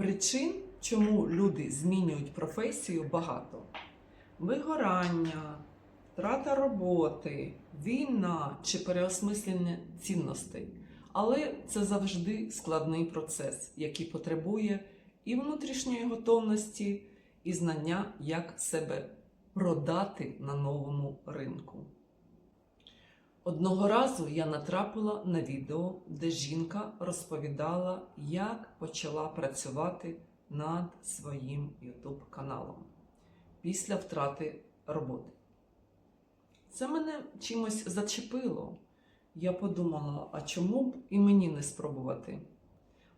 Причин, чому люди змінюють професію, багато: вигорання, втрата роботи, війна чи переосмислення цінностей. Але це завжди складний процес, який потребує і внутрішньої готовності, і знання, як себе продати на новому ринку. Одного разу я натрапила на відео, де жінка розповідала, як почала працювати над своїм YouTube каналом після втрати роботи. Це мене чимось зачепило. Я подумала, а чому б і мені не спробувати?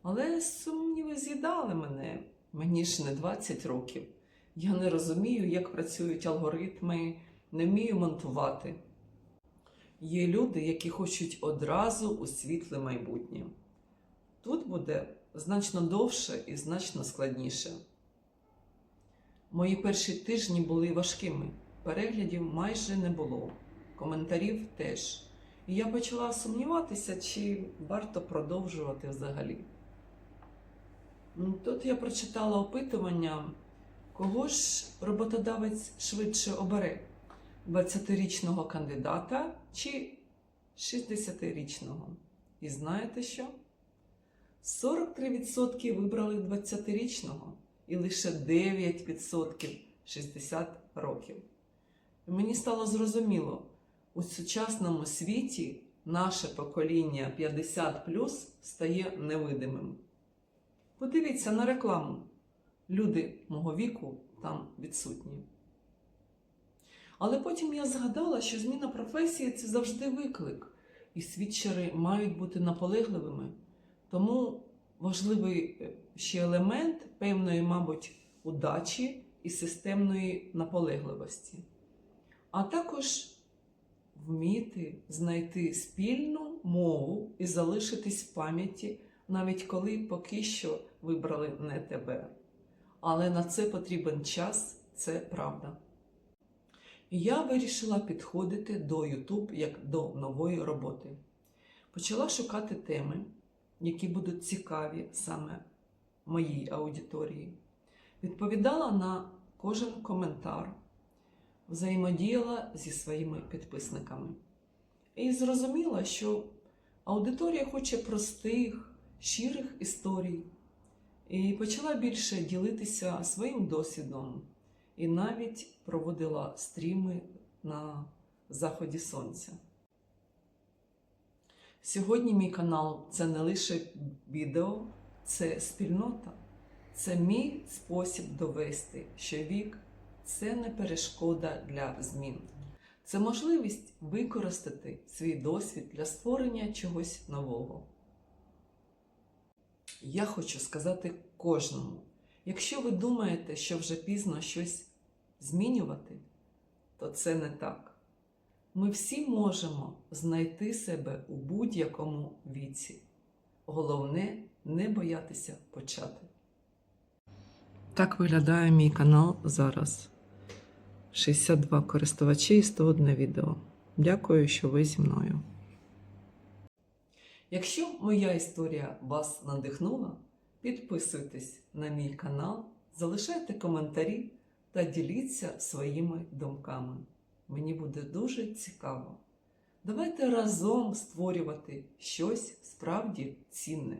Але сумніви з'їдали мене. Мені ж не 20 років. Я не розумію, як працюють алгоритми, не вмію монтувати. Є люди, які хочуть одразу у світле майбутнє. Тут буде значно довше і значно складніше. Мої перші тижні були важкими, переглядів майже не було, коментарів теж. І я почала сумніватися, чи варто продовжувати взагалі. Ну, Тут я прочитала опитування, кого ж роботодавець швидше обере: 20-річного кандидата чи 60-річного. І знаєте що? 43% вибрали 20-річного і лише 9% 60 років. І мені стало зрозуміло, у сучасному світі наше покоління 50 стає невидимим. Подивіться на рекламу. Люди мого віку там відсутні. Але потім я згадала, що зміна професії це завжди виклик, і свідчери мають бути наполегливими. Тому важливий е, ще елемент певної, мабуть, удачі і системної наполегливості. А також вміти знайти спільну мову і залишитись в пам'яті, навіть коли поки що вибрали не тебе. Але на це потрібен час, це правда. Я вирішила підходити до YouTube як до нової роботи. Почала шукати теми, які будуть цікаві саме моїй аудиторії. Відповідала на кожен коментар, взаємодіяла зі своїми підписниками. І зрозуміла, що аудиторія хоче простих, щирих історій. І почала більше ділитися своїм досвідом. І навіть проводила стріми на заході сонця. Сьогодні мій канал це не лише відео, це спільнота, це мій спосіб довести, що вік це не перешкода для змін. Це можливість використати свій досвід для створення чогось нового. Я хочу сказати кожному, якщо ви думаєте, що вже пізно щось змінювати, то це не так. Ми всі можемо знайти себе у будь-якому віці. Головне не боятися почати. Так виглядає мій канал зараз. 62 користувачі і 101 відео. Дякую, що ви зі мною. Якщо моя історія вас надихнула, підписуйтесь на мій канал, залишайте коментарі та діліться своїми думками. Мені буде дуже цікаво. Давайте разом створювати щось справді цінне.